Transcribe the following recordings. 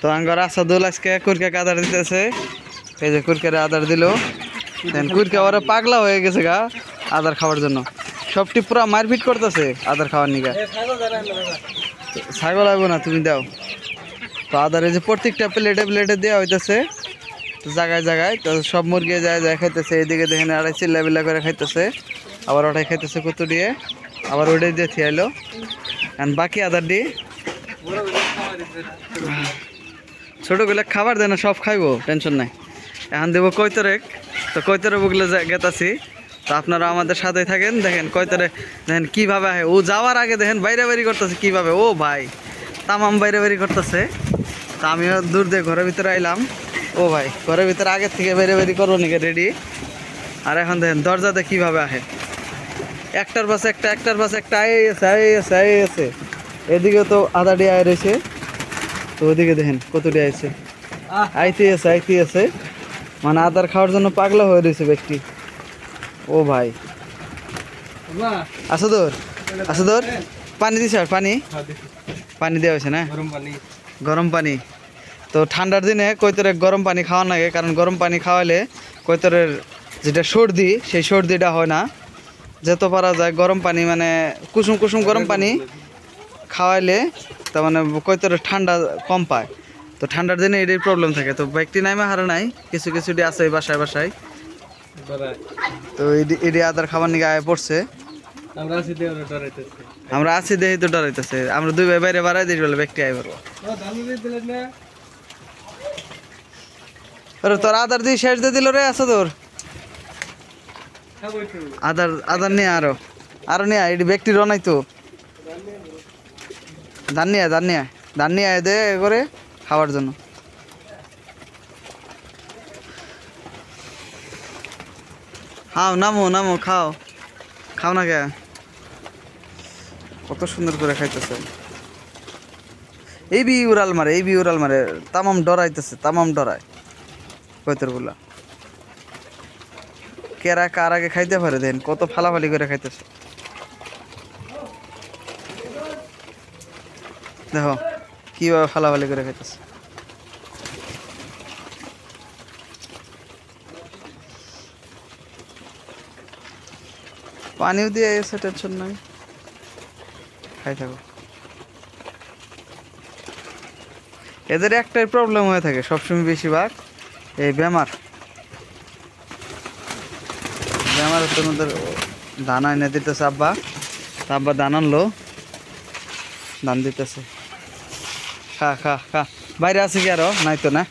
তো আঙ্গর আসাদুল আজকে কুরকাকে আদার দিতেছে? এই যে কুরকারে আদার দিল। দেন কুরকা ওরা পাগলা হয়ে গেছে গা আদার খাওয়ার জন্য। সবটি পুরা মারপিট করতেছে আদার খাওয়ার নিগা। ছাগল আইব না, তুমি দাও। তো আদার এই যে প্রত্যেকটা প্লেটে প্লেটে দেওয়া হইতেছে জায়গায় জায়গায়, তো সব মুরগি যায় যায় খাইতেছে এদিকে দেখেন আড়াই চিল্লা বিল্লা করে খাইতেছে। আবার ওটাই খাইতেছে কুতু দিয়ে, আবার ওটাই দিয়ে থিয়াইলো। আর বাকি আদার দিয়ে ছোটগুলো খাবার দেয় না, সব খাইবো, টেনশন নাই। এখন দেবো কৈতরেক। তো কৈতরে বুকলে গেতাছি, তো আপনারা আমাদের সাথেই থাকেন। দেখেন কৈতরে, দেখেন কীভাবে আহে। ও যাওয়ার আগে দেখেন বাইরে বাইরে করতেছে কীভাবে। ও ভাই, তামাম বাইরে বাইরে করতেছে। তা আমিও দূর দিয়ে ঘরের ভিতরে আইলাম। ও ভাই, ঘরের ভিতরে আগে থেকে বেরে বেরি করব নাকি রেডি আর এখন দেখেন দরজাতে কীভাবে আহে। একটার পাশে একটা, একটার পাশে একটা আই আছে আই আছে আই আছে। এদিকে তো আধা ডি আয় রয়েছে। তো ওদিকে দেখেন কতটি আছে আইতে আছে আইতে আছে। মানে আদার খাওয়ার জন্য পাগলা হয়ে রয়েছে ব্যক্তি। ও ভাই। আসদর আসদর পানি দিছে আর পানি? পানি দেওয়া হয়েছে না? গরম পানি। গরম পানি। তো ঠান্ডার দিনে কৈতরে গরম পানি খাওয়া লাগে কারণ গরম পানি খাওয়ালে কৈতরের যেটা সর্দি সেই সর্দিটা হয় না। যত পারা যায় গরম পানি মানে কুসুম কুসুম গরম পানি। খাওয়াইলে তার মানে কৈতরের ঠান্ডা কম পায়। তো ঠান্ডার দিনে এটাই প্রবলেম থাকে। তো ব্যক্তি নাইমে হারে নাই। কিছু কিছুটি আছে বাসায় বাসায়। তো এডি আদার খাবার নিয়ে আয় পড়ছে। আমরা আছি দিয়ে দেখি তো ডরাইতেছে। আমরা দুই ভাই বাইরে বাড়াই দিই বলে ব্যক্তি আয় পারব তোর আদার দিয়ে শেষ দিয়ে দিল রে আছে তোর। আদার আদার নিয়ে আরও। আরও নিয়ে এটি ব্যক্তি রনাই তো ধান নিয়ে ধান দে করে খাওয়ার জন্য। খাও নামো নামো, খাও। খাও না কে? কত সুন্দর করে খাইতেছে। এই বি উড়াল মারে এই বি উড়াল মারে তামাম ডরাইতেছে, তামাম ডরায়। কৈতরগুলা কেরা কার আগে খাইতে পারে দেন, কত ফালাফালি করে খাইতেছে। দেখো, কীভাবে ফালাফালি করে খাইতেছে। পানিও দিয়ে এসে টেনশন নাই খাই থাকো। এদের একটাই প্রবলেম হয়ে থাকে, সবসময় বেশিরভাগ এই বেমার। বেমার আমার তোমাদের দানা এনে দিতেছে আব্বা। আব্বা দান আনলো ধান দিতেছে। খা খা খা। বাইরে আছে কি আরও? নাই তো না?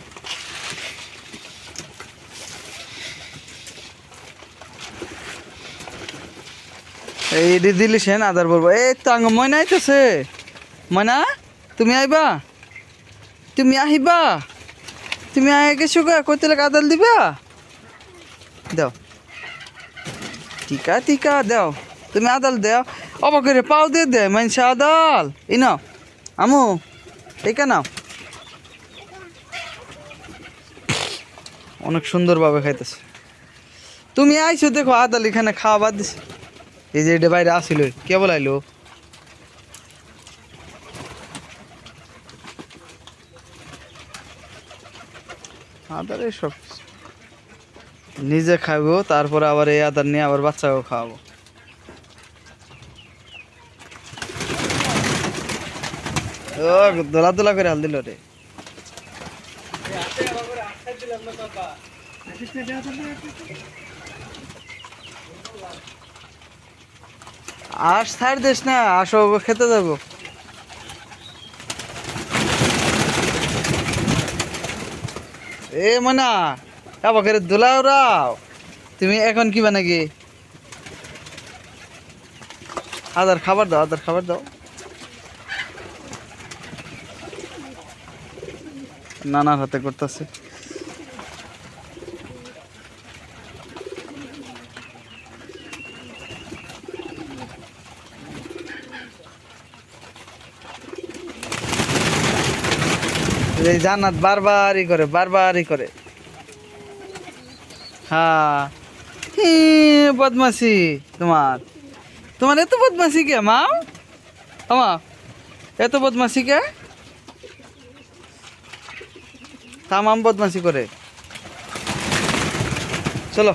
এই দি দিলিছেন আদার বলব। এই তো আঙ্গ ময়না আইতেছে। ময়না, তুমি আইবা? তুমি আহিবা? তুমি আয় গেছো গা কইতে আদাল দিবা? দাও। টিকা টিকা, দাও। তুমি আদাল দাও। অবাক করে পাও দিয়ে দে মানুষ আদাল। ই নাও। আমু। টিকা নাও। অনেক সুন্দরভাবে খাইতেছে। তুমি আইছো, দেখো আদাল এখানে খাওয়া বাদ দিছে। এই যে এটা বাইরে আসিল, কে বলাইলো? আদারে সব নিজে খাব তারপরে আবার এই আদার নিয়ে আবার বাচ্চাকেও খাওয়াবো। ও, দোলা দোলা করে হাল দিল রে। আস ছাড় দিস না আসো খেতে যাব। এ মনা আবার দোলাও রাও তুমি এখন কি বানা কি আদার খাবার দাও, আদার খাবার দাও। নানার হাতে করতেছে। জান্নাত বারবারই করে বারবারই করে। হ্যাঁ বদমাসি তোমার। তোমার এত বদমাসি কে, মা? এত বদমাসি কে? তামাম বদমাসি করে। চলো।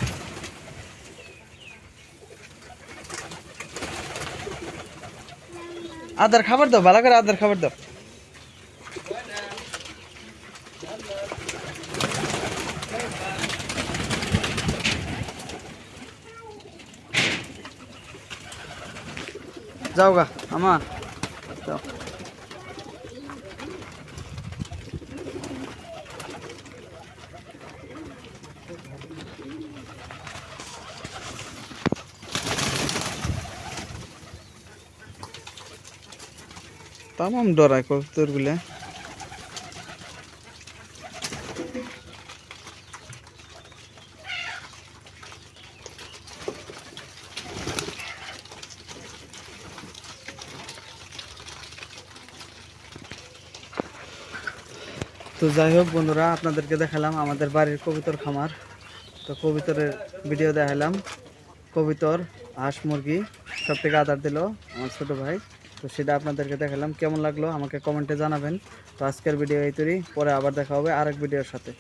আদার খাবার দাও, ভালো করে আদার খাবার দাও। যাও গা আমা যাও। তামাম ডরায় কবুতরগুলা তো যাই হোক বন্ধুরা, আপনাদেরকে দেখালাম আমাদের বাড়ির কবিতর খামার। তো কবিতরের ভিডিও দেখালাম। কবিতর, হাঁস মুরগি সব থেকে আদার দিল আমার ছোট ভাই। তো সেটা আপনাদেরকে দেখালাম। কেমন লাগল আমাকে কমেন্টে জানাবেন। তো আজকের ভিডিও এই তৈরি পরে আবার দেখা হবে আরেক ভিডিওর সাথে।